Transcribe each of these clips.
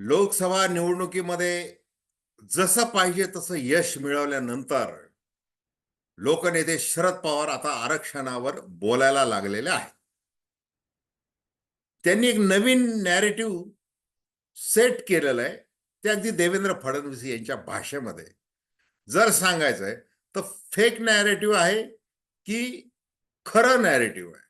लोकसभा निवडणुकीमध्ये जसं पाहिजे तसं यश मिळवल्यानंतर लोकनेते शरद पवार आता आरक्षणावर बोलायला लागलेले आहेत. त्यांनी एक नवीन नॅरेटिव्ह सेट केलेलं आहे. ते अगदी देवेंद्र फडणवीस यांच्या भाषेमध्ये. जर सांगायचं आहे तर फेक नॅरेटिव्ह आहे की खरं नॅरेटिव्ह आहे.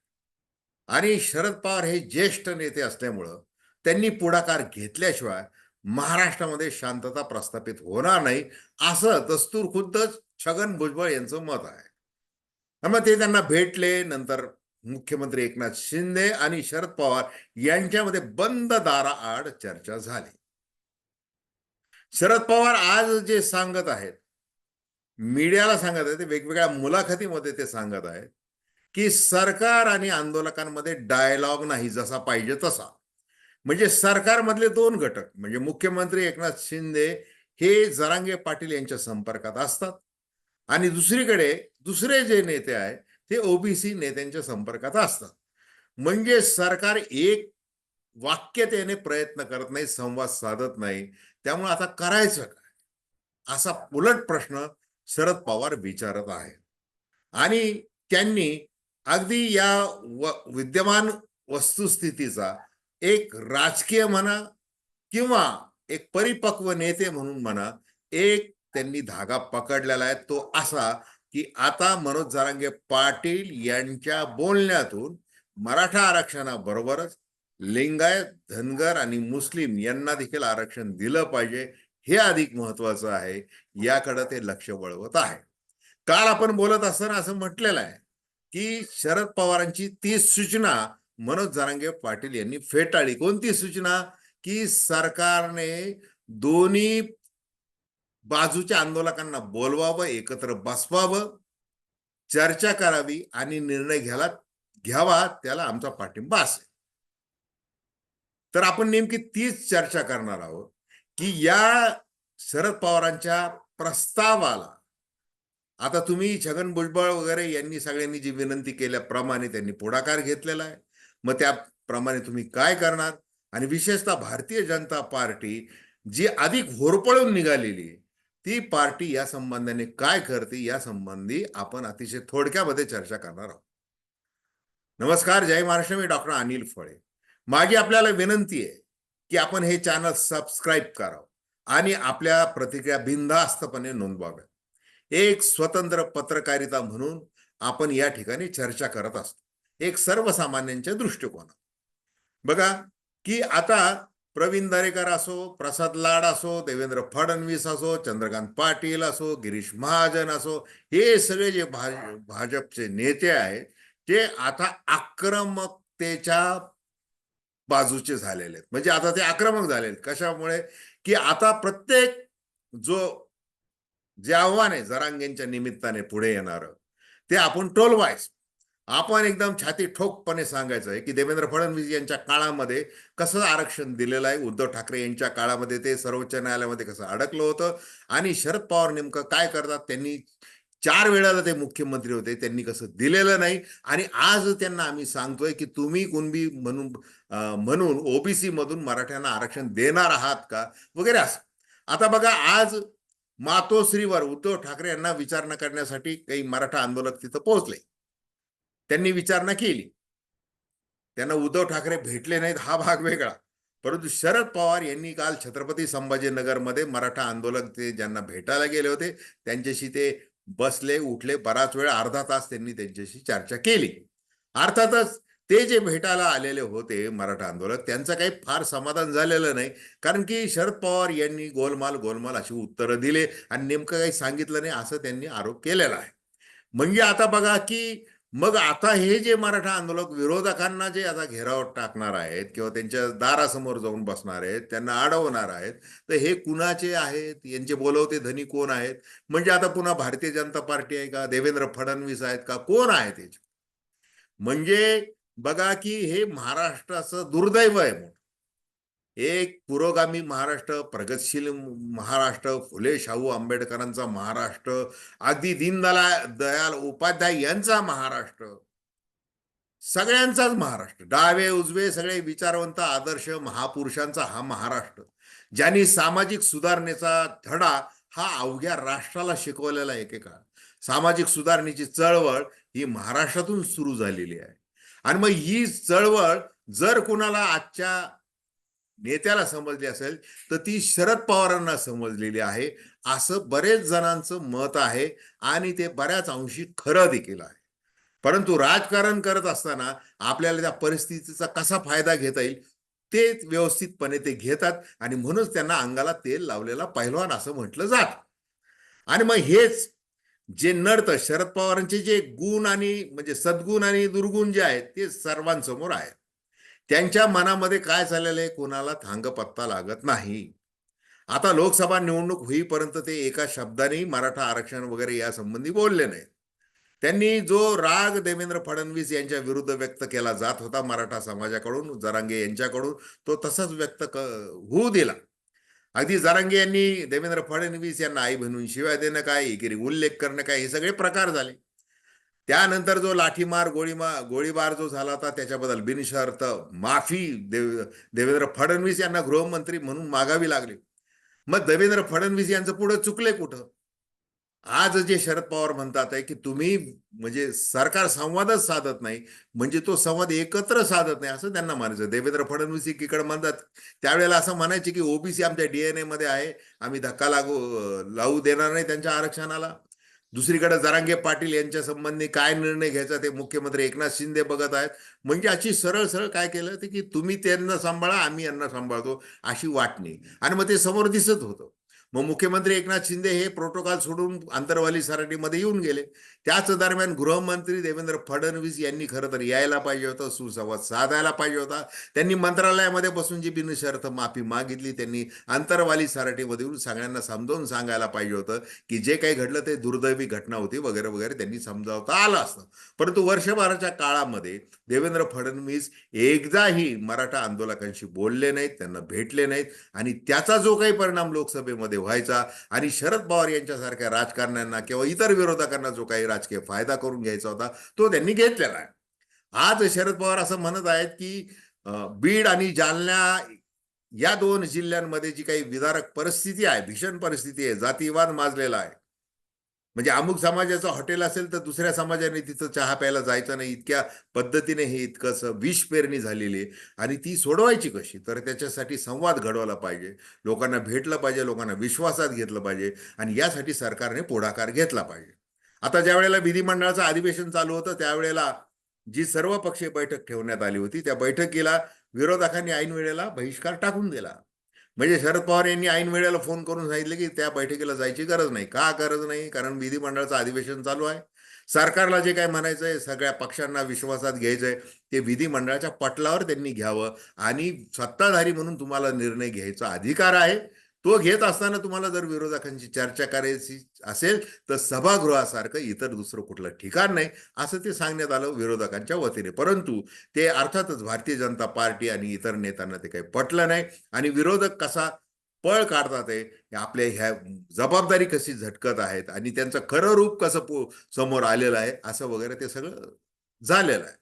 आणि शरद पवार हे ज्येष्ठ नेते असल्यामुळं त्यांनी पुढाकार घेतल्याशिवाय महाराष्ट्रामध्ये शांतता प्रस्थापित होणार नाही असं दस्तूर खुद्दच छगन भुजबळ यांचं मत आहे. मग ते त्यांना भेटले नंतर मुख्यमंत्री एकनाथ शिंदे आणि शरद पवार यांच्यामध्ये बंद दाराआड चर्चा झाली. शरद पवार आज जे सांगत आहेत मीडियाला सांगत आहेत ते वेगवेगळ्या मुलाखतीमध्ये ते सांगत आहेत की सरकार आणि आंदोलकांमध्ये डायलॉग नाही जसा पाहिजे तसा. म्हणजे सरकारमधले दोन घटक म्हणजे मुख्यमंत्री एकनाथ शिंदे हे जरांगे पाटील यांच्या संपर्कात असतात आणि दुसरीकडे दुसरे जे नेते आहेत ते ओबीसी नेत्यांच्या संपर्कात असतात. म्हणजे सरकार एक वाक्यतेने प्रयत्न करत नाही संवाद साधत नाही त्यामुळे आता करायचं काय? असा उलट प्रश्न शरद पवार विचारत आहेत. आणि त्यांनी अगदी या व विद्यमान वस्तुस्थितीचा एक राजकीय म्हणा किंवा एक परिपक्व नेते म्हणून म्हणा एक त्यांनी धागा पकडलेला आहे. तो असा की आता मनोज जारांगे पाटील यांच्या बोलण्यातून मराठा आरक्षणाबरोबरच लिंगायत धनगर आणि मुस्लिम यांना देखील आरक्षण दिलं पाहिजे. हे अधिक महत्वाचं आहे. याकडे ते लक्ष वळवत आहे. काल आपण बोलत असताना असं म्हटलेलं आहे की शरद पवारांची ती सूचना मनोज जारांगे पाटील यांनी फेटाळली. कोणती सूचना? की सरकारने दोन्ही बाजूच्या आंदोलकांना बोलवावं एकत्र बसवावं चर्चा करावी आणि निर्णय घ्यायला घ्यावा त्याला आमचा पाठिंबा असेल. तर आपण नेमकी तीच चर्चा करणार आहोत की या शरद पवारांच्या प्रस्तावाला आता तुम्ही छगन भुजबळ वगैरे यांनी सगळ्यांनी जी विनंती केल्याप्रमाणे त्यांनी पुढाकार घेतलेला आहे. मग त्याप्रमाणे तुम्ही काय करणार? आणि विशेषतः भारतीय जनता पार्टी जी अधिक होरपळून निघालेली ती पार्टी या संबंधाने काय करते? या संबंधी आपण अतिशय थोडक्यामध्ये चर्चा करणार आहोत. नमस्कार जय महाराष्ट्र. मी डॉक्टर अनिल फळे. माझी आपल्याला विनंती आहे की आपण हे चॅनल सबस्क्राईब करावं आणि आपल्या प्रतिक्रिया बिनधास्तपणे नोंदवाव्या एक स्वतंत्र पत्रकारिता म्हणून आपण या ठिकाणी चर्चा करत असतो. एक सर्वसामान्यांच्या दृष्टिकोनात. बघा की आता प्रवीण दरेकर असो प्रसाद लाड असो देवेंद्र फडणवीस असो चंद्रकांत पाटील असो गिरीश महाजन असो हे सगळे जे भाज भाजपचे नेते आहेत ते आता आक्रमकतेच्या बाजूचे झालेले आहेत. म्हणजे आता ते आक्रमक झालेले कशामुळे? की आता प्रत्येक जो जे आव्हान आहे जरांगेंच्या निमित्ताने पुढे येणार ते आपण टोलवायचं आपण एकदम छाती ठोकपणे सांगायचं आहे की देवेंद्र फडणवीस यांच्या काळामध्ये कसं आरक्षण दिलेलं आहे उद्धव ठाकरे यांच्या काळामध्ये ते सर्वोच्च न्यायालयामध्ये कसं अडकलं होतं आणि शरद पवार नेमकं काय करतात त्यांनी चार वेळाला ते मुख्यमंत्री होते त्यांनी कसं दिलेलं नाही आणि आज त्यांना आम्ही सांगतोय की तुम्ही कुणबी म्हणून म्हणून ओबीसी मधून मराठ्यांना आरक्षण देणार आहात का? वगैरे असं. आता बघा आज मातोश्रीवर उद्धव ठाकरे यांना विचारणा करण्यासाठी काही मराठा आंदोलक तिथं पोहोचले. त्यांनी विचारणा केली. त्यांना उद्धव ठाकरे भेटले नाहीत हा भाग वेगळा. परंतु शरद पवार यांनी काल छत्रपती संभाजीनगरमध्ये मराठा आंदोलक ते ज्यांना भेटायला गेले होते त्यांच्याशी ते बसले उठले. बराच वेळ अर्धा तास त्यांनी त्यांच्याशी चर्चा केली. अर्थातच ते जे भेटायला आलेले होते मराठा आंदोलक त्यांचं काही फार समाधान झालेलं नाही. कारण की शरद पवार यांनी गोलमाल गोलमाल अशी उत्तरं दिले आणि नेमकं काही सांगितलं नाही असं त्यांनी आरोप केलेला आहे. म्हणजे आता बघा की मग आता हे जे मराठा आंदोलक विरोधकांना जे आता घेराव टाकणार आहेत किंवा त्यांच्या दारासमोर जाऊन बसणार आहेत त्यांना अडवणार आहेत तर हे कुणाचे आहेत? यांचे बोलवते धनी कोण आहेत? म्हणजे आता पुन्हा भारतीय जनता पार्टी आहे का? देवेंद्र फडणवीस आहेत का? कोण आहेत याचे? म्हणजे बघा की हे महाराष्ट्राचं दुर्दैव आहे एक पुरोगामी महाराष्ट्र प्रगतशील महाराष्ट्र फुले शाहू आंबेडकरांचा महाराष्ट्र अगदी दीनदला दयाल उपाध्याय यांचा महाराष्ट्र. सगळ्यांचाच महाराष्ट्र. डावे उजवे सगळे विचारवंत आदर्श महापुरुषांचा हा महाराष्ट्र. ज्यांनी सामाजिक सुधारणेचा धडा हा अवघ्या राष्ट्राला शिकवलेला एकेकाळ. सामाजिक सुधारणेची चळवळ ही महाराष्ट्रातून सुरू झालेली आहे. आणि मग ही चळवळ जर कुणाला आजच्या नेत्याला समजली असेल तर ती शरद पवारांना समजलेली आहे. असं बरेच जणांचं मत आहे आणि ते बऱ्याच अंशी खरं देखील आहे. परंतु राजकारण करत असताना आपल्याला त्या परिस्थितीचा कसा फायदा घेता येईल ते व्यवस्थितपणे ते घेतात आणि म्हणूनच त्यांना अंगाला तेल लावलेला पहिलवान असं म्हटलं जात. आणि मग हेच जे नडतं शरद पवारांचे जे गुण आणि म्हणजे सद्गुण आणि दुर्गुण जे आहेत ते सर्वांसमोर आहेत. त्यांच्या मनामध्ये काय चाललेलं आहे? कोणाला थांगपत्ता लागत नाही. आता लोकसभा निवडणूक होईपर्यंत ते एका शब्दाने मराठा आरक्षण वगैरे यासंबंधी बोलले नाही त्यांनी जो राग देवेंद्र फडणवीस यांच्या विरुद्ध व्यक्त केला जात होता मराठा समाजाकडून जरांगे यांच्याकडून तो तसाच व्यक्त क होऊ दिला. अगदी जरांगे यांनी देवेंद्र फडणवीस यांना आई म्हणून शिवाय देणं काय? एकेरी उल्लेख करणं काय? हे सगळे प्रकार झाले. त्यानंतर जो लाठीमार गोळीमार गोळीबार जो झाला होता त्याच्याबद्दल बिनशर्त माफी देव देवेंद्र फडणवीस यांना गृहमंत्री म्हणून मागावी लागली. मग देवेंद्र फडणवीस यांचं पुढे चुकले कुठं? आज जे शरद पवार म्हणतात आहे की तुम्ही म्हणजे सरकार संवादच साधत नाही म्हणजे तो संवाद एकत्र साधत नाही असं त्यांना म्हणायचं. देवेंद्र फडणवीस एकीकडे म्हणतात. त्यावेळेला असं म्हणायचे की ओबीसी आमच्या डीएनए मध्ये आहे आम्ही धक्का लागू लावू देणार नाही त्यांच्या आरक्षणाला. दुसरीकडे जरांगे पाटील यांच्या संबंधी काय निर्णय घ्यायचा ते मुख्यमंत्री एकनाथ शिंदे बघत आहेत. म्हणजे अशी सरळ सरळ काय केलं ते की तुम्ही त्यांना सांभाळा आम्ही यांना सांभाळतो अशी वाटणी आणि मग ते समोर दिसत होतं. मग मुख्यमंत्री एकनाथ शिंदे हे प्रोटोकॉल सोडून आंतरवाली सराटीमध्ये येऊन गेले. त्याच दरम्यान गृहमंत्री देवेंद्र फडणवीस यांनी खरं तर यायला पाहिजे होतं सुसंवाद साधायला पाहिजे होता. त्यांनी मंत्रालयामध्ये बसून जी बिनशर्त माफी मागितली त्यांनी आंतरवाली सराटीमध्ये येऊन सगळ्यांना समजावून सांगायला पाहिजे होतं की जे काही घडलं ते दुर्दैवी घटना होती वगैरे वगैरे त्यांनी समजावता आलं असतं. परंतु वर्षभराच्या काळामध्ये देवेंद्र फडणवीस एकदाही मराठा आंदोलकांशी बोलले नाहीत त्यांना भेटले नाहीत आणि त्याचा जो काही परिणाम लोकसभेमध्ये व्हायचा आणि शरद पवार यांच्यासारख्या राजकारण्यांना किंवा इतर विरोधकांना जो काही राजकीय फायदा करून घ्यायचा होता तो त्यांनी घेतलेला आहे. आज शरद पवार असं म्हणत आहेत की बीड आणि जालना या दोन जिल्ह्यांमध्ये जी काही विदारक परिस्थिती आहे भीषण परिस्थिती आहे जातीवाद माजलेला आहे. म्हणजे अमुक समाजाचं हॉटेल असेल तर दुसऱ्या समाजाने तिथं चहा प्यायला जायचं नाही. इतक्या पद्धतीने हे इतकंसं विष पेरणी झालेली आहे. आणि ती सोडवायची कशी? तर त्याच्यासाठी संवाद घडवला पाहिजे. लोकांना भेटलं पाहिजे. लोकांना विश्वासात घेतलं पाहिजे. आणि यासाठी सरकारने पुढाकार घेतला पाहिजे. आता ज्या वेळेला विधिमंडळाचं अधिवेशन चालू होतं त्यावेळेला जी सर्व पक्षीय बैठक ठेवण्यात आली होती त्या बैठकीला विरोधकांनी ऐन वेळेला बहिष्कार टाकून दिला. म्हणजे शरद पवार यांनी ऐन वेळेला फोन करून सांगितले की त्या बैठकीला जायची गरज नाही. का गरज नाही? कारण विधिमंडळाचं अधिवेशन चालू आहे. सरकारला जे काय म्हणायचं आहे सगळ्या पक्षांना विश्वासात घ्यायचंय ते विधिमंडळाच्या पटलावर त्यांनी घ्यावं आणि सत्ताधारी म्हणून तुम्हाला निर्णय घ्यायचा अधिकार आहे. तो घेत असताना तुम्हाला जर विरोधकांची चर्चा करायची असेल तर सभागृहासारखं इतर दुसरं कुठलं ठिकाण नाही असं ते सांगण्यात आलं विरोधकांच्या वतीने. परंतु ते अर्थातच भारतीय जनता पार्टी आणि इतर नेत्यांना ते काही पटलं नाही. आणि विरोधक कसा पळ काढतात आहे आपल्या ह्या जबाबदारी कशी झटकत आहेत आणि त्यांचं खरं रूप कसं समोर आलेलं आहे असं वगैरे ते सगळं झालेलं आहे.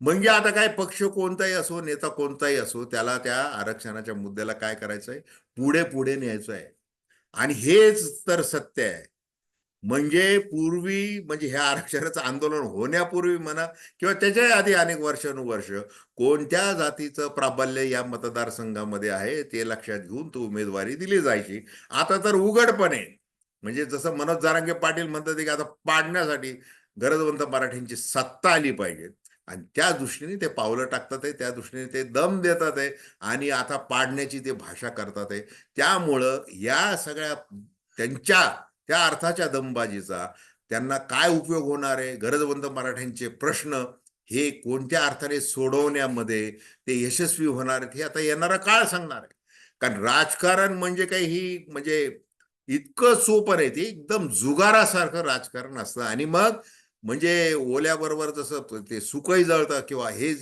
म्हणजे आता काय पक्ष कोणताही असो नेता कोणताही असो त्याला त्या आरक्षणाच्या मुद्द्याला काय करायचं आहे पुढे पुढे न्यायचं आहे आणि हेच तर सत्य आहे. म्हणजे पूर्वी म्हणजे ह्या आरक्षणाचं आंदोलन होण्यापूर्वी म्हणा किंवा त्याच्या आधी अनेक वर्षानुवर्ष कोणत्या जातीचं प्राबल्य या मतदारसंघामध्ये आहे ते लक्षात घेऊन तो उमेदवारी दिली जायची. आता तर उघडपणे म्हणजे जसं मनोज जारांगे पाटील म्हणतात की आता पाडण्यासाठी गरजवंत मराठींची सत्ता आली पाहिजे. आणि त्या दृष्टीने ते पावलं टाकतात आहे त्या दृष्टीने ते दम देतात आहे आणि आता पाडण्याची ते भाषा करतात आहे. त्यामुळं या सगळ्या त्यांच्या त्या अर्थाच्या दमबाजीचा त्यांना काय उपयोग होणार आहे? गरजवंत मराठ्यांचे प्रश्न हे कोणत्या अर्थाने सोडवण्यामध्ये ते यशस्वी होणार आहेत हे आता येणारा काळ सांगणार आहे. कारण राजकारण म्हणजे काही ही म्हणजे इतकं सोपं नाही ते एकदम जुगारासारखं राजकारण असतं. आणि मग म्हणजे ओल्याबरोबर जसं ते सुकही जळतं किंवा हे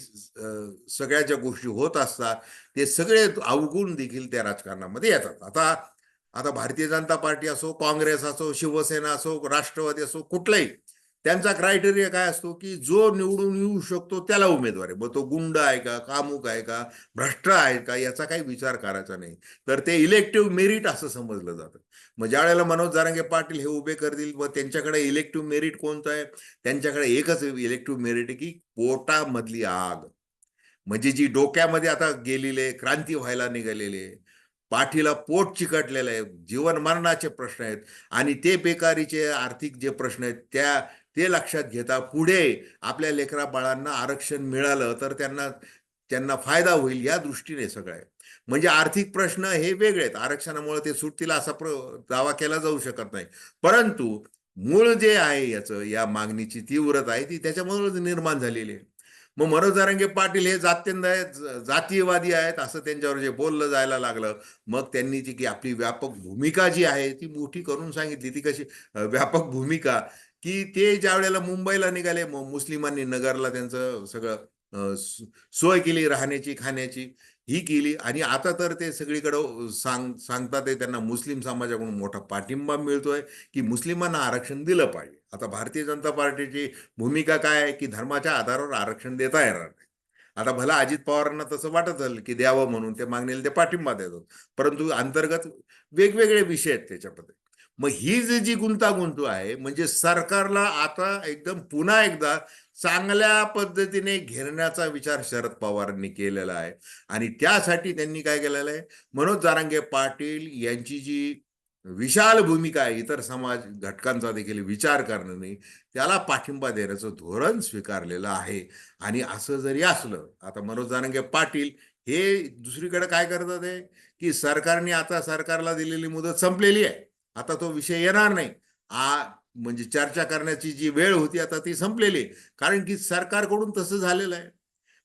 सगळ्या ज्या गोष्टी होत असतात ते सगळे अवगुण देखील त्या राजकारणामध्ये येतात. आता आता भारतीय जनता पार्टी असो काँग्रेस असो शिवसेना असो राष्ट्रवादी असो कुठलाही त्यांचा क्रायटेरिया काय असतो की जो निवडून येऊ शकतो त्याला उमेदवार आहे. मग तो गुंड आहे का कामुक आहे का भ्रष्ट आहे का याचा काही विचार करायचा नाही. तर ते इलेक्टिव्ह मेरिट असं समजलं जातं. मग ज्या वेळेला मनोज जारांगे पाटील हे उभे करतील मग त्यांच्याकडे इलेक्टिव्ह मेरिट कोणतं आहे? त्यांच्याकडे एकच इलेक्टिव्ह मेरिट आहे की पोटामधली आग. म्हणजे जी डोक्यामध्ये आता गेलेले क्रांती व्हायला निघालेले पाठीला पोट चिकटलेलं आहे जीवन मरणाचे प्रश्न आहेत. आणि ते बेकारीचे आर्थिक जे प्रश्न आहेत त्या ते लक्षात घेता पुढे आपल्या लेकरा बाळांना आरक्षण मिळालं तर त्यांना त्यांना फायदा होईल या दृष्टीने सगळं. आहे म्हणजे आर्थिक प्रश्न हे वेगळे आहेत. आरक्षणामुळे ते सुटतील असा प्र दावा केला जाऊ शकत नाही. परंतु मूळ जे आहे याचं या मागणीची तीव्रता आहे ती त्याच्यामधूनच निर्माण झालेली आहे. मग मनोज जारंगे पाटील हे जात्यंद आहेत जातीयवादी आहेत असं त्यांच्यावर जे बोललं जायला लागलं मग त्यांनी ती की आपली व्यापक भूमिका जी आहे ती मोठी करून सांगितली. ती कशी व्यापक भूमिका की ते ज्या वेळेला मुंबईला निघाले मुस्लिमांनी नगरला त्यांचं सगळं सोय केली राहण्याची खाण्याची ही केली. आणि आता तर ते सगळीकडं सांग सांगतात त्यांना मुस्लिम समाजाकडून मोठा पाठिंबा मिळतोय की मुस्लिमांना आरक्षण दिलं पाहिजे. आता भारतीय जनता पार्टीची भूमिका काय आहे की धर्माच्या आधारावर आरक्षण देता येणार नाही. आता भला अजित पवारांना तसं वाटत झालं की द्यावं म्हणून ते मागणीला ते पाठिंबा देतात. परंतु अंतर्गत वेगवेगळे विषय आहेत त्याच्यामध्ये. मग ही जी जी गुंतागुंत आहे म्हणजे सरकारला आता एकदम पुन्हा एकदा चांगल्या पद्धतीने घेरण्याचा विचार शरद पवारांनी केलेला आहे. आणि त्यासाठी त्यांनी काय केलेलं आहे? मनोज जारांगे पाटील यांची जी विशाल भूमिका आहे इतर समाज घटकांचा देखील विचार करणे त्याला पाठिंबा देण्याचं धोरण स्वीकारलेलं आहे. आणि असं जरी असलं आता मनोज जारंगे पाटील हे दुसरीकडे काय करतात आहे की सरकारने आता सरकारला दिलेली मुदत संपलेली आहे. आता तो विषय येणार नाही. आ म्हणजे चर्चा करण्याची जी वेळ होती आता ती संपलेली. कारण की सरकारकडून तसं झालेलं आहे.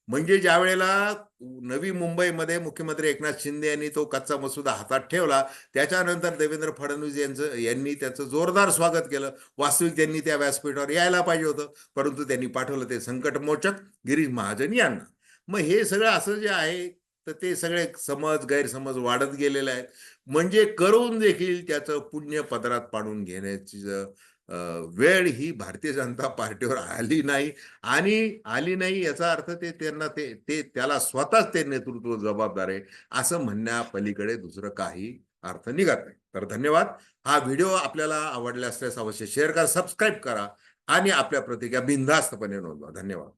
म्हणजे ज्या वेळेला नवी मुंबईमध्ये मुख्यमंत्री एकनाथ शिंदे यांनी तो कच्चा मसुदा हातात ठेवला त्याच्यानंतर देवेंद्र फडणवीस यांचं यांनी त्याचं जोरदार स्वागत केलं. वास्तविक त्यांनी त्या व्यासपीठावर यायला पाहिजे होतं. परंतु त्यांनी पाठवलं ते संकटमोचक. गिरीश महाजन यांना. मग हे सगळं असं जे आहे तर ते सगळे समज गैरसमज वाढत गेलेले आहेत. म्हणजे करून देखील त्याचं पुण्य पदरात पाडून घेण्याची वेळ ही भारतीय जनता पार्टीवर आली नाही. आणि आली नाही याचा अर्थ ते त्यांना ते ते त्याला स्वतःच ते नेतृत्व जबाबदार आहे. असं म्हणण्यापलीकडे दुसरं काही अर्थ निघत नाही. तर धन्यवाद. हा व्हिडिओ आपल्याला आवडला असल्यास अवश्य शेअर करा सबस्क्राईब करा आणि आपल्या प्रतिक्रिया बिनधास्तपणे नोंदवा. धन्यवाद.